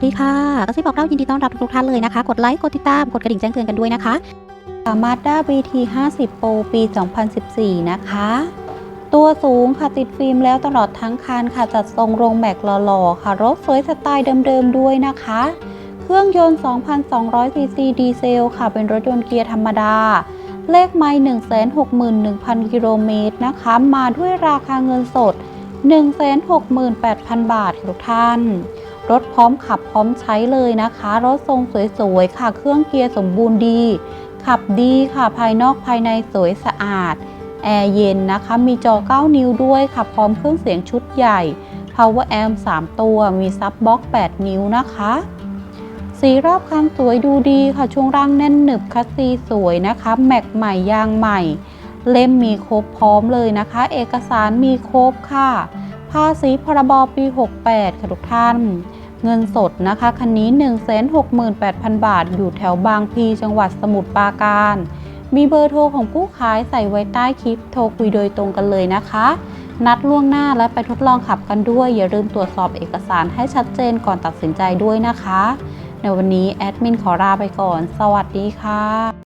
วัสดีค่ะกระซิบบอกเล่ายินดีต้อนรับทุกท่านเลยนะคะ กดไลค์ กดติดตาม กดกระดิ่งแจ้งเตือนกันด้วยนะคะมาด้า BT 50 Pro ปี 2014 นะคะ ตัวสูงค่ะติดฟิล์มแล้วตลอดทั้งคันค่ะ จัดทรงโรงแม็กหล่อๆ ค่ะ รถสวยสไตล์เดิมๆ ด้วยนะคะ เครื่องยนต์ 2,200 ซีซีดีเซลค่ะ เป็นรถยนต์เกียร์ธรรมดา เลขไมล์161,000 กิโลเมตรนะคะ มาด้วยราคาเงินสด 168,000 บาทค่ะทุกท่าน รถพร้อมขับพร้อมใช้เลยนะคะ รถทรงสวยๆค่ะ เครื่องเกียร์สมบูรณ์ดี ขับดีค่ะ ภายนอกภายในสวยสะอาด แอร์เย็นนะคะ มีจอ 9 นิ้วด้วยค่ะ พร้อมเครื่องเสียงชุดใหญ่ Power Amp 3 ตัว มีซับบ็อก 8 นิ้วนะคะ สีรอบคันสวยดูดีค่ะ ช่วงร่างแน่นหนึบคัสซีสวยนะคะ แม็กใหม่ยางใหม่ เล่มมีครบพร้อมเลยนะคะ เอกสารมีครบค่ะ ภาษีพรบปี 68 ค่ะทุกท่าน เงินสดนะคะคันนี้ 168,000 บาท อยู่แถวบางพีจังหวัดสมุทรปราการ มีเบอร์โทรของผู้ขายใส่ไว้ใต้คลิปโทรคุยโดยตรงกันเลยนะคะ นัดล่วงหน้าและไปทดลองขับกันด้วย อย่าลืมตรวจสอบเอกสารให้ชัดเจนก่อนตัดสินใจด้วยนะคะ ในวันนี้แอดมินขอลาไปก่อน สวัสดีค่ะ